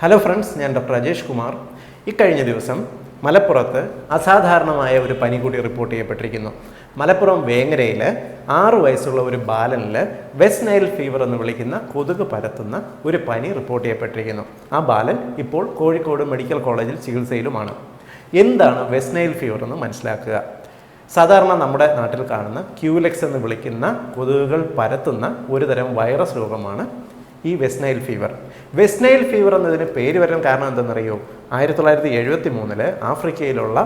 Hello friends ഞാൻ doctor Rajesh Kumar ഇക്കഴിഞ്ഞ ദിവസം മലപ്പുറത്ത് അസാധാരണമായ ഒരു പനി കൂടി റിപ്പോർട്ട് ചെയ്യപ്പെട്ടിരിക്കുന്നു. മലപ്പുറം വേങ്ങരയിൽ ആറ് വയസ്സുള്ള ഒരു ബാലനിൽ വെസ്റ്റ് നൈൽ ഫീവർ എന്ന് വിളിക്കുന്ന കൊതുക് പരത്തുന്ന ഒരു പനി റിപ്പോർട്ട് ചെയ്യപ്പെട്ടിരിക്കുന്നു. ആ ബാലൻ ഇപ്പോൾ കോഴിക്കോട് മെഡിക്കൽ കോളേജിൽ ചികിത്സയിലുമാണ്. എന്താണ് വെസ്റ്റ് നൈൽ ഫീവർ എന്ന് മനസ്സിലാക്കുക. സാധാരണ നമ്മുടെ നാട്ടിൽ കാണുന്ന ക്യൂലെക്സ് എന്ന് വിളിക്കുന്ന കൊതുകുകൾ പരത്തുന്ന ഒരു തരം വൈറസ് രോഗമാണ് ഈ West Nile fever West Nile fever എന്നതിന് പേര് വരാൻ കാരണം എന്തെന്നറിയോ? ആയിരത്തി തൊള്ളായിരത്തി എഴുപത്തി മൂന്നിൽ ആഫ്രിക്കയിലുള്ള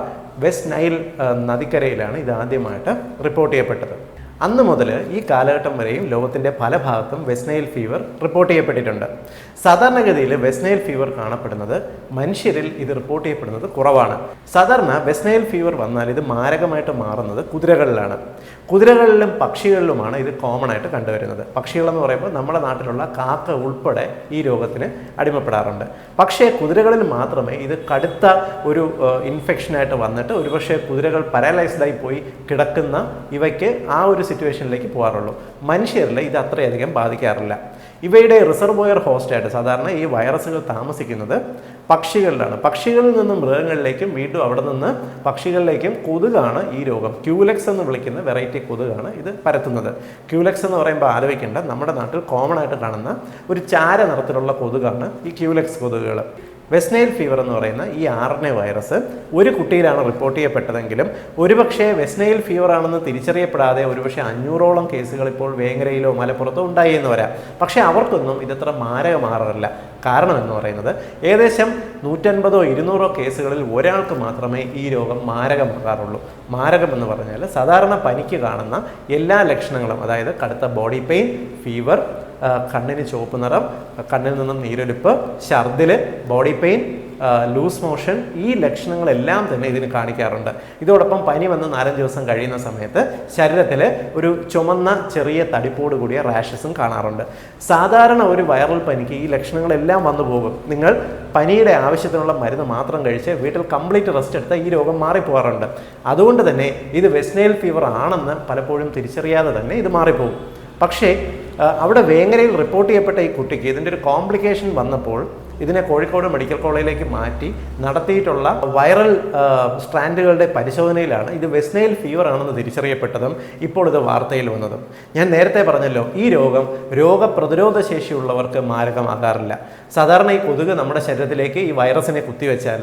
വെസ്റ്റ് നൈൽ നദിക്കരയിലാണ് ഇത് ആദ്യമായിട്ട് റിപ്പോർട്ട് ചെയ്യപ്പെട്ടത്. അന്ന് മുതൽ ഈ കാലഘട്ടം വരെയും ലോകത്തിന്റെ പല ഭാഗത്തും വെസ്നൈൽ ഫീവർ റിപ്പോർട്ട് ചെയ്യപ്പെട്ടിട്ടുണ്ട്. സാധാരണഗതിയിൽ വെസ്നൈൽ ഫീവർ കാണപ്പെടുന്നത് മനുഷ്യരിൽ ഇത് റിപ്പോർട്ട് ചെയ്യപ്പെടുന്നത് കുറവാണ്. സാധാരണ വെസ്നൈൽ ഫീവർ വന്നാൽ ഇത് മാരകമായിട്ട് മാറുന്നത് കുതിരകളിലാണ്. കുതിരകളിലും പക്ഷികളിലുമാണ് ഇത് കോമൺ ആയിട്ട് കണ്ടുവരുന്നത്. പക്ഷികളെന്ന് പറയുമ്പോൾ നമ്മുടെ നാട്ടിലുള്ള കാക്ക ഉൾപ്പെടെ ഈ രോഗത്തിന് അടിമപ്പെടാറുണ്ട്. പക്ഷേ കുതിരകളിൽ മാത്രമേ ഇത് കടുത്ത ഒരു ഇൻഫെക്ഷനായിട്ട് വന്നിട്ട് ഒരുപക്ഷെ കുതിരകൾ പാരലൈസ്ഡായി പോയി കിടക്കുന്ന ഇവയ്ക്ക് ആ ഒരു സിറ്റുവേഷനിലേക്ക് പോകാറുള്ളൂ. മനുഷ്യരിൽ ഇത് അത്രയധികം ബാധിക്കാറില്ല. ഇവയുടെ റിസർവോയർ ഹോസ്റ്റായിട്ട് സാധാരണ ഈ വൈറസുകൾ താമസിക്കുന്നത് പക്ഷികളിലാണ്. പക്ഷികളിൽ നിന്നും മൃഗങ്ങളിലേക്കും വീണ്ടും അവിടെ നിന്ന് പക്ഷികളിലേക്കും കൊതുകാണ് ഈ രോഗം. ക്യൂലെക്സ് എന്ന് വിളിക്കുന്ന വെറൈറ്റി കൊതുകാണ് ഇത് പരത്തുന്നത്. ക്യൂലെക്സ് എന്ന് പറയുമ്പോൾ ആലോചിക്കേണ്ട നമ്മുടെ നാട്ടിൽ കോമൺ ആയിട്ട് കാണുന്ന ഒരു ചാര നിറത്തിലുള്ള കൊതുകാണ് ഈ ക്യൂലെക്സ് കൊതുകുകൾ. വെസ്നൈൽ ഫീവർ എന്ന് പറയുന്ന ഈ ആർ എൻ എ വൈറസ് ഒരു കുട്ടിയിലാണ് റിപ്പോർട്ട് ചെയ്യപ്പെട്ടതെങ്കിലും ഒരുപക്ഷെ വെസ്നൈൽ ഫീവർ ആണെന്ന് തിരിച്ചറിയപ്പെടാതെ ഒരുപക്ഷെ അഞ്ഞൂറോളം കേസുകൾ ഇപ്പോൾ വേങ്ങരയിലോ മലപ്പുറത്തോ ഉണ്ടായി എന്ന് വരാം. പക്ഷേ അവർക്കൊന്നും ഇതത്ര മാരകമാറില്ല കാരണം എന്ന് പറയുന്നത് ഏകദേശം നൂറ്റൻപതോ ഇരുന്നൂറോ കേസുകളിൽ ഒരാൾക്ക് മാത്രമേ ഈ രോഗം മാരകമാകാറുള്ളൂ. മാരകം എന്ന് പറഞ്ഞാൽ സാധാരണ പനിക്ക് കാണുന്ന എല്ലാ ലക്ഷണങ്ങളും അതായത് കടുത്ത ബോഡി പെയിൻ ഫീവർ കണ്ണിന് ചുവപ്പ് നിറം കണ്ണിൽ നിന്നും നീരൊലിപ്പ് ഛർദിൽ ബോഡി പെയിൻ ലൂസ് മോഷൻ ഈ ലക്ഷണങ്ങളെല്ലാം തന്നെ ഇതിന് കാണിക്കാറുണ്ട്. ഇതോടൊപ്പം പനി വന്ന് നാലഞ്ച് ദിവസം കഴിയുന്ന സമയത്ത് ശരീരത്തിൽ ഒരു ചുമന്ന ചെറിയ തടിപ്പോട് കൂടിയ റാഷസും കാണാറുണ്ട്. സാധാരണ ഒരു വൈറൽ പനിക്ക് ഈ ലക്ഷണങ്ങളെല്ലാം വന്നു പോകും. നിങ്ങൾ പനിയുടെ ആവശ്യത്തിനുള്ള മരുന്ന് മാത്രം കഴിച്ച് വീട്ടിൽ കംപ്ലീറ്റ് റെസ്റ്റ് എടുത്താൽ ഈ രോഗം മാറിപ്പോകാറുണ്ട്. അതുകൊണ്ട് തന്നെ ഇത് വെസ്നൈൽ ഫീവർ ആണെന്ന് പലപ്പോഴും തിരിച്ചറിയാതെ തന്നെ ഇത് മാറിപ്പോകും. പക്ഷേ അവിടെ വേങ്ങരയിൽ റിപ്പോർട്ട് ചെയ്യപ്പെട്ട ഈ കുട്ടിക്ക് ഇതിന്റെ ഒരു കോംപ്ലിക്കേഷൻ വന്നപ്പോൾ ഇതിനെ കോഴിക്കോട് മെഡിക്കൽ കോളേജിലേക്ക് മാറ്റി നടത്തിയിട്ടുള്ള വൈറൽ സ്ട്രാൻഡുകളുടെ പരിശോധനയിലാണ് ഇത് വെസ്നൈൽ ഫീവർ ആണെന്ന് തിരിച്ചറിയപ്പെട്ടതും ഇപ്പോൾ ഇത് വാർത്തയിൽ വന്നതും. ഞാൻ നേരത്തെ പറഞ്ഞല്ലോ ഈ രോഗം രോഗപ്രതിരോധ ശേഷിയുള്ളവർക്ക് മാരകമാകാറില്ല. സാധാരണ ഈ കൊതുക് നമ്മുടെ ശരീരത്തിലേക്ക് ഈ വൈറസിനെ കുത്തിവെച്ചാൽ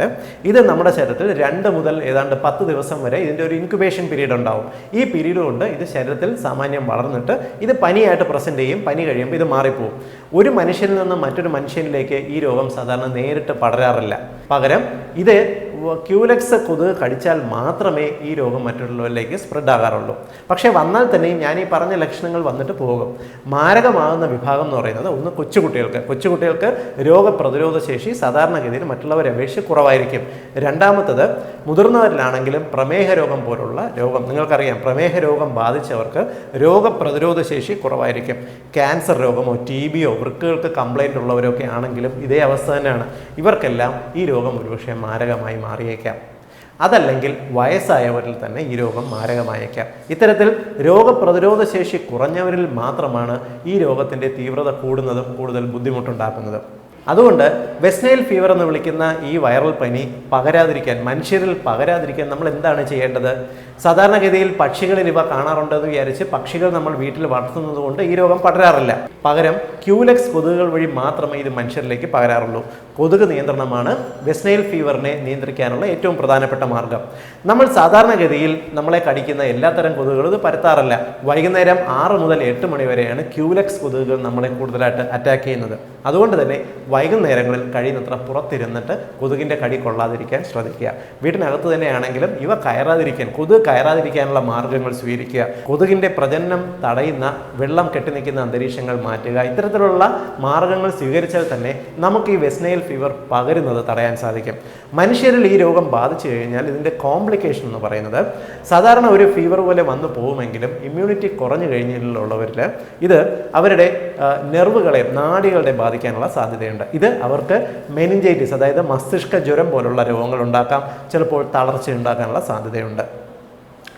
ഇത് നമ്മുടെ ശരീരത്തിൽ രണ്ട് മുതൽ ഏതാണ്ട് പത്ത് ദിവസം വരെ ഇതിന്റെ ഒരു ഇൻക്യുബേഷൻ പീരീഡ് ഉണ്ടാവും. ഈ പീരീഡ് കൊണ്ട് ഇത് ശരീരത്തിൽ സാമാന്യം വളർന്നിട്ട് ഇത് പനിയായിട്ട് പ്രസന്റ് ചെയ്യും പനി കഴിയുമ്പോൾ ഇത് മാറിപ്പോവും. ഒരു മനുഷ്യനിൽ നിന്ന് മറ്റൊരു മനുഷ്യനിലേക്ക് ഈ രോഗം സാധാരണ നേരിട്ട് പടരാറില്ല. പകരം ഇത് ക്യൂലെക്സ് കൊതുക് കടിച്ചാൽ മാത്രമേ ഈ രോഗം മറ്റുള്ളവരിലേക്ക് സ്പ്രെഡ് ആകാറുള്ളൂ. പക്ഷേ വന്നാൽ തന്നെയും ഞാൻ ഈ പറഞ്ഞ ലക്ഷണങ്ങൾ വന്നിട്ട് പോകും. മാരകമാകുന്ന വിഭാഗം എന്ന് പറയുന്നത് ഒന്ന് കൊച്ചുകുട്ടികൾക്ക്. കൊച്ചുകുട്ടികൾക്ക് രോഗപ്രതിരോധ ശേഷി സാധാരണഗതിയിൽ മറ്റുള്ളവരെ അപേക്ഷിച്ച് കുറവായിരിക്കും. രണ്ടാമത്തത് മുതിർന്നവരിലാണെങ്കിലും പ്രമേഹ രോഗം പോലുള്ള രോഗം നിങ്ങൾക്കറിയാം പ്രമേഹ രോഗം ബാധിച്ചവർക്ക് രോഗപ്രതിരോധ ശേഷി കുറവായിരിക്കും. ക്യാൻസർ രോഗമോ ടി ബിയോ വൃക്കുകൾക്ക് കംപ്ലൈന്റ് ഉള്ളവരൊക്കെ ആണെങ്കിലും ഇതേ അവസ്ഥ തന്നെയാണ്. ഇവർക്കെല്ലാം ഈ രോഗം ഒരുപക്ഷെ മാരകമായി മാറിയേക്കാം. അതല്ലെങ്കിൽ വയസ്സായവരിൽ തന്നെ ഈ രോഗം മാരകമായേക്കാം. ഇത്തരത്തിൽ രോഗപ്രതിരോധ ശേഷി കുറഞ്ഞവരിൽ മാത്രമാണ് ഈ രോഗത്തിന്റെ തീവ്രത കൂടുന്നതും കൂടുതൽ ബുദ്ധിമുട്ടുണ്ടാക്കുന്നതും. അതുകൊണ്ട് വെസ്നൈൽ ഫീവർ എന്ന് വിളിക്കുന്ന ഈ വൈറൽ പനി പകരാതിരിക്കാൻ മനുഷ്യരിൽ പകരാതിരിക്കാൻ നമ്മൾ എന്താണ് ചെയ്യേണ്ടത്? സാധാരണഗതിയിൽ പക്ഷികളിൽ ഇവ കാണാറുണ്ടെന്ന് വിചാരിച്ച് പക്ഷികൾ നമ്മൾ വീട്ടിൽ വളർത്തുന്നത് കൊണ്ട് ഈ രോഗം പടരാറില്ല. പകരം ക്യൂലെക്സ് കൊതുകുകൾ വഴി മാത്രമേ ഇത് മനുഷ്യരിലേക്ക് പകരാറുള്ളൂ. കൊതുക് നിയന്ത്രണമാണ് വെസ്നൈൽ ഫീവറിനെ നിയന്ത്രിക്കാനുള്ള ഏറ്റവും പ്രധാനപ്പെട്ട മാർഗം. നമ്മൾ സാധാരണഗതിയിൽ നമ്മളെ കടിക്കുന്ന എല്ലാത്തരം കൊതുകുകളും ഇത് പരത്താറില്ല. വൈകുന്നേരം ആറ് മുതൽ എട്ട് മണി വരെയാണ് ക്യൂലെക്സ് കൊതുകുകൾ നമ്മളെ കൂടുതലായിട്ട് അറ്റാക്ക് ചെയ്യുന്നത്. അതുകൊണ്ട് തന്നെ വൈകുന്നേരങ്ങളിൽ കഴിയുന്നത്ര പുറത്തിരുന്നിട്ട് കൊതുകിന്റെ കടി കൊള്ളാതിരിക്കാൻ ശ്രദ്ധിക്കുക. വീട്ടിനകത്ത് തന്നെയാണെങ്കിലും ഇവ കയറാതിരിക്കാൻ കൊതുക് കയറാതിരിക്കാനുള്ള മാർഗങ്ങൾ സ്വീകരിക്കുക. കൊതുകിന്റെ പ്രജനനം തടയുന്ന വെള്ളം കെട്ടി നിൽക്കുന്ന അന്തരീക്ഷങ്ങൾ മാറ്റുക. ഇത്തരത്തിലുള്ള മാർഗങ്ങൾ സ്വീകരിച്ചാൽ തന്നെ നമുക്ക് ഈ വെസ്നൈൽ ഫീവർ പകരുന്നത് തടയാൻ സാധിക്കും. മനുഷ്യരിൽ ഈ രോഗം ബാധിച്ചു കഴിഞ്ഞാൽ ഇതിന്റെ കോംപ്ലിക്കേഷൻ എന്ന് പറയുന്നത് സാധാരണ ഒരു ഫീവർ പോലെ വന്നു പോകുമെങ്കിലും ഇമ്മ്യൂണിറ്റി കുറഞ്ഞു കഴിഞ്ഞിട്ടുള്ളവരിൽ ഇത് അവരുടെ നെർവുകളെ നാഡികളെ ബാധിക്കാനുള്ള സാധ്യതയുണ്ട്. ഇത് അവർക്ക് മെനിഞ്ചൈറ്റിസ് അതായത് മസ്തിഷ്ക ജ്വരം പോലുള്ള രോഗങ്ങൾ ഉണ്ടാക്കാം. ചിലപ്പോൾ തളർച്ച ഉണ്ടാക്കാനുള്ള സാധ്യതയുണ്ട്.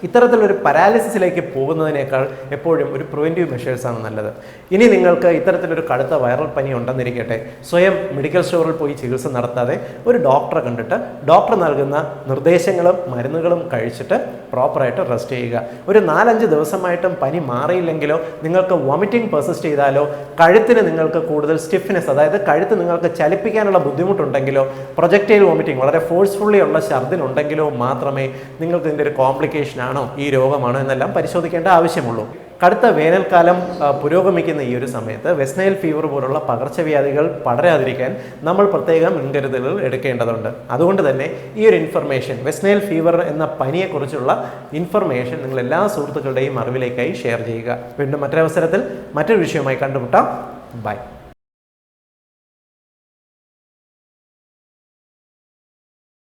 ഇത്തരത്തിലൊരു പരാലിസിസിലേക്ക് പോകുന്നതിനേക്കാൾ എപ്പോഴും ഒരു പ്രിവെന്റീവ് മെഷേഴ്സാണ് നല്ലത്. ഇനി നിങ്ങൾക്ക് ഇത്തരത്തിലൊരു കടുത്ത വൈറൽ പനി ഉണ്ടെന്നിരിക്കട്ടെ സ്വയം മെഡിക്കൽ സ്റ്റോറിൽ പോയി ചികിത്സ നടത്താതെ ഒരു ഡോക്ടറെ കണ്ടിട്ട് ഡോക്ടർ നൽകുന്ന നിർദ്ദേശങ്ങളും മരുന്നുകളും കഴിച്ചിട്ട് പ്രോപ്പറായിട്ട് റെസ്റ്റ് ചെയ്യുക. ഒരു നാലഞ്ച് ദിവസമായിട്ടും പനി മാറിയില്ലെങ്കിലോ നിങ്ങൾക്ക് വോമിറ്റിംഗ് പെർസിസ്റ്റ് ചെയ്താലോ കഴുത്തിന് നിങ്ങൾക്ക് കൂടുതൽ സ്റ്റിഫ്നെസ് അതായത് കഴുത്ത് നിങ്ങൾക്ക് ചലിപ്പിക്കാനുള്ള ബുദ്ധിമുട്ടുണ്ടെങ്കിലോ പ്രൊജക്റ്റൈൽ വോമിറ്റിംഗ് വളരെ ഫോഴ്സ്ഫുള്ളി ഉള്ള ഛർദിനുണ്ടെങ്കിലോ മാത്രമേ നിങ്ങൾക്ക് ഇതിന്റെ ഒരു കോംപ്ലിക്കേഷൻ ആണോ ഈ രോഗമാണോ എന്നെല്ലാം പരിശോധിക്കേണ്ട ആവശ്യമുള്ളൂ. കടുത്ത വേനൽക്കാലം പുരോഗമിക്കുന്ന ഈ ഒരു സമയത്ത് വെസ്നൈൽ ഫീവർ പോലുള്ള പകർച്ചവ്യാധികൾ പടരാതിരിക്കാൻ നമ്മൾ പ്രത്യേകം മുൻകരുതലുകൾ എടുക്കേണ്ടതുണ്ട്. അതുകൊണ്ട് തന്നെ ഈ ഒരു ഇൻഫർമേഷൻ വെസ്നൈൽ ഫീവർ എന്ന പനിയെക്കുറിച്ചുള്ള ഇൻഫർമേഷൻ നിങ്ങൾ എല്ലാ സുഹൃത്തുക്കളുടെയും അറിവിലേക്കായി ഷെയർ ചെയ്യുക. വീണ്ടും മറ്റൊരവസരത്തിൽ മറ്റൊരു വിഷയവുമായി കണ്ടുമുട്ടാം. ബൈ